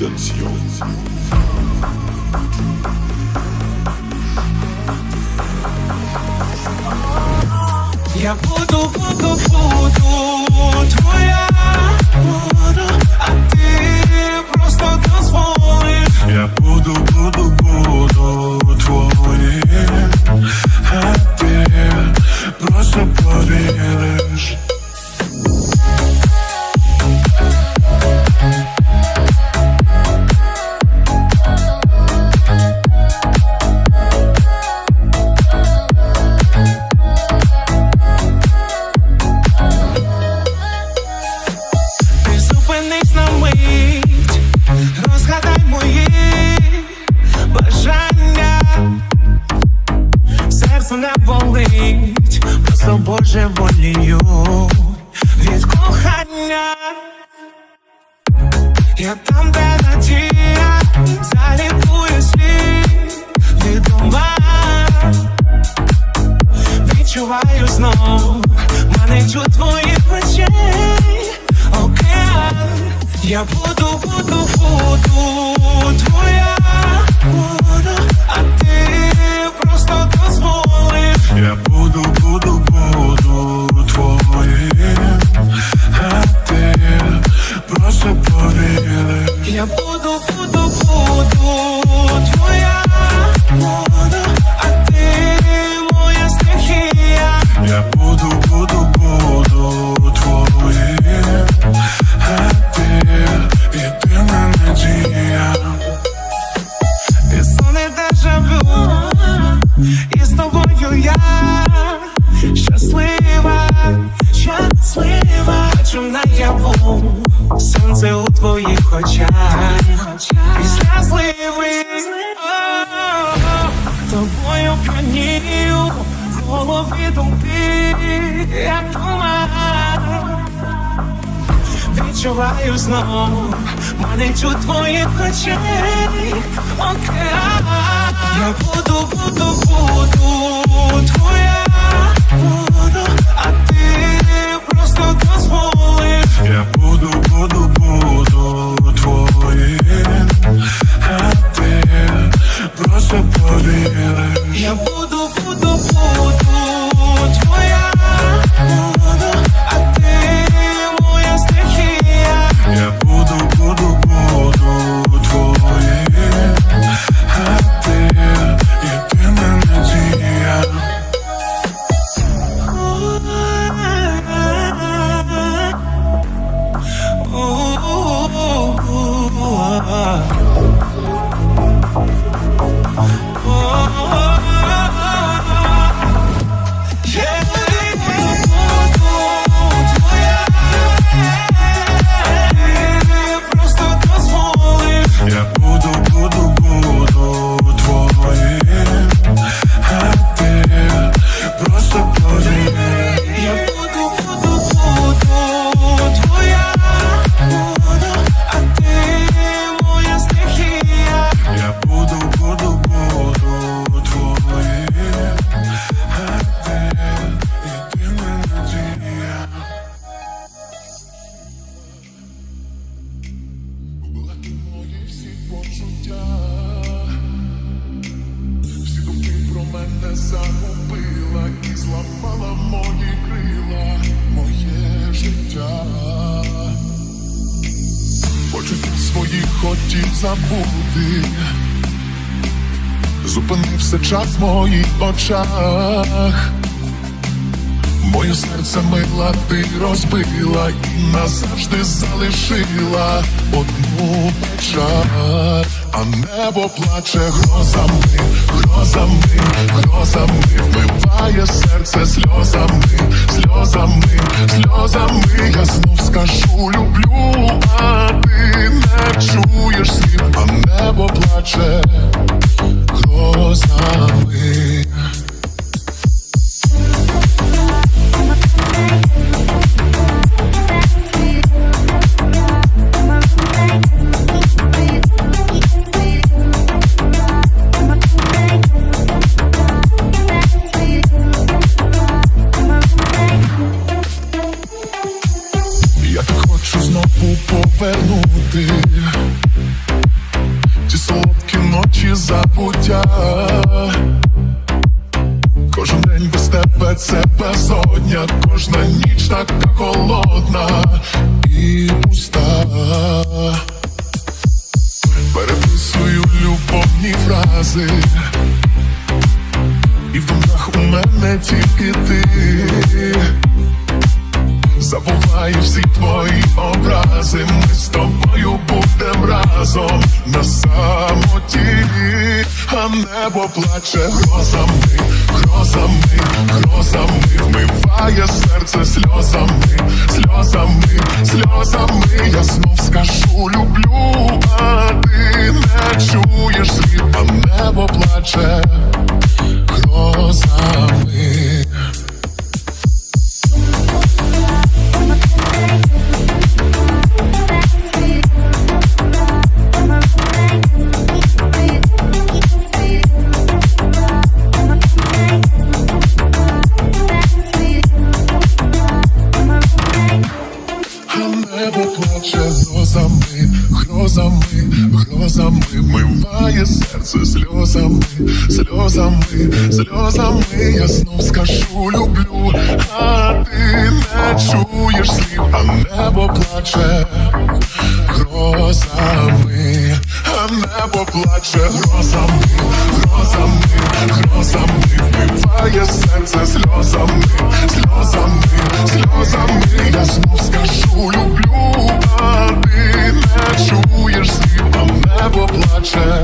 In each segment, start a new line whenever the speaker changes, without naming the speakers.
Attention.
Я буду, буду, буду твоя буду, а ти просто дозволиш.
Я буду, буду, буду твоїм, а ти просто повіриш.
Кохання. Я там, де надія, залікує світ від ума. Відчуваю знов, маничу твоїх очей океан. Я буду, буду, буду твоя буду, а ти просто дозволиш.
Я буду, буду, буду
Відчуваю знов. Маничу твоїх очей. Океан. Я буду, буду, буду. Твоя
czas w moich oczach. Моє серце мила ти розбила і назавжди залишила одну печаль, а небо плаче грозами, грозами, грозами, вбиває серце сльозами, сльозами, сльозами. Я знов скажу люблю, а ти не чуєш слів, а небо плаче грозами. сльози, і в думах у мене тільки ти забуваю всі твої образи. Ми з тобою будем разом на самоті, а небо плаче грозами, грозами, грозами вмиває серце сльозами, сльозами, сльозами. Я знов скажу, люблю. а серце сльозами, сльозами, сльозами я знов скажу, люблю, а ти не чуєш слів, а небо плаче грозами, а небо плаче грозами, грозами, грозами, вбиває серце сльозами, сльозами, сльозами, я знов скажу, люблю, а ти не чуєш слів, а небо плаче.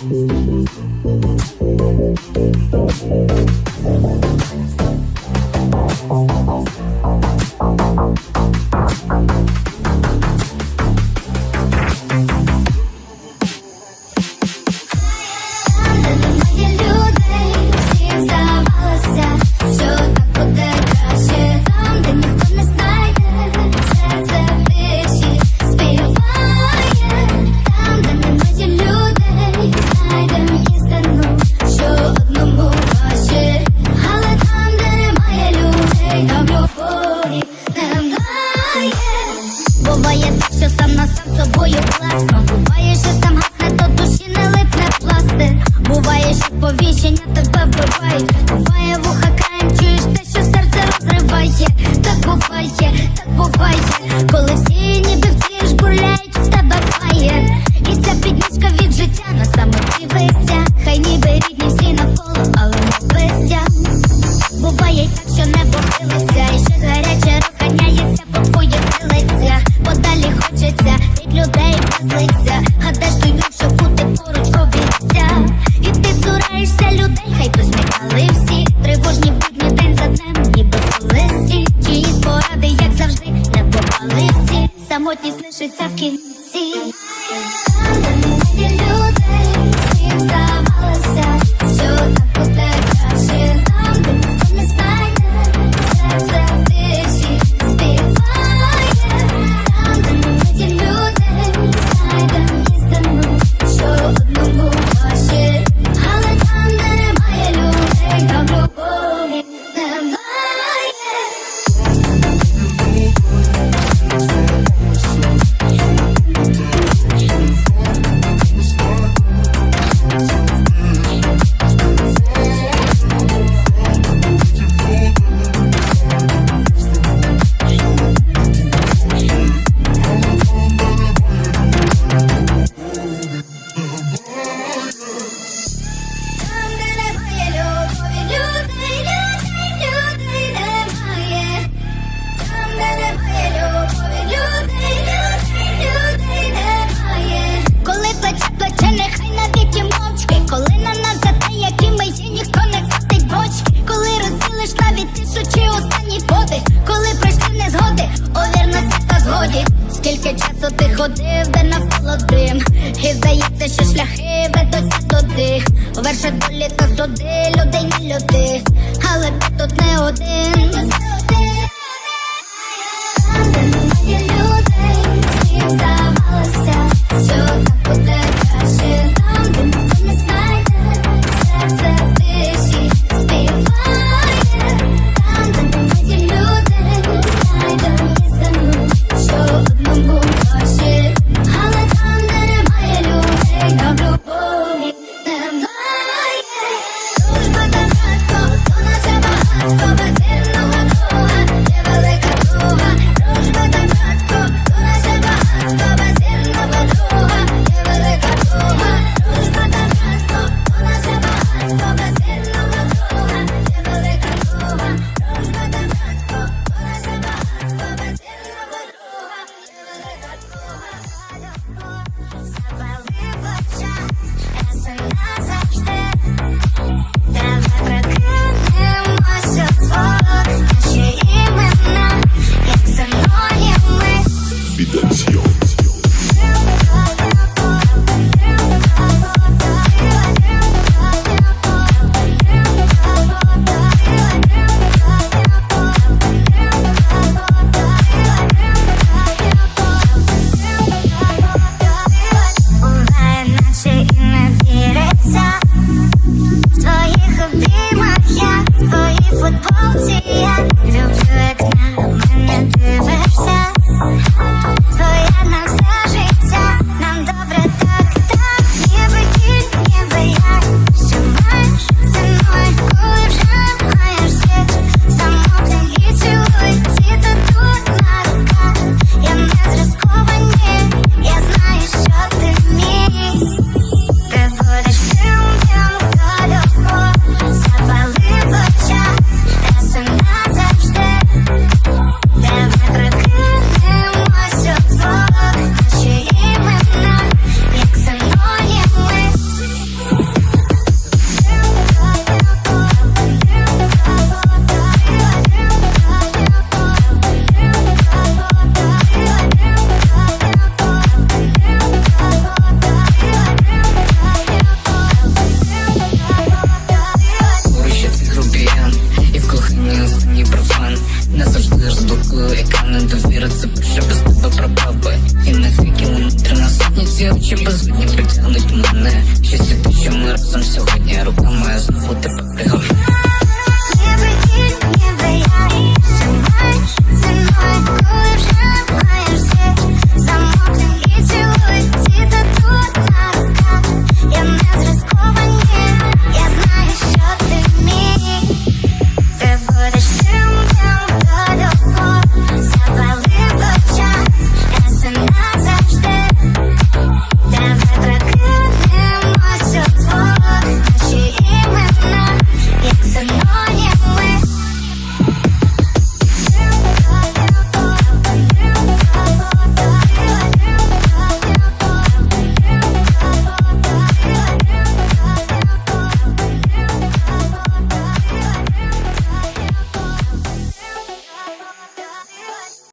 Thank you. ходив, де навколо дим І здається, що шляхи ведуться туди Верше долі та туди. людей не люди, але тут не один. Людей, всім здавалося, що
разом сьогодні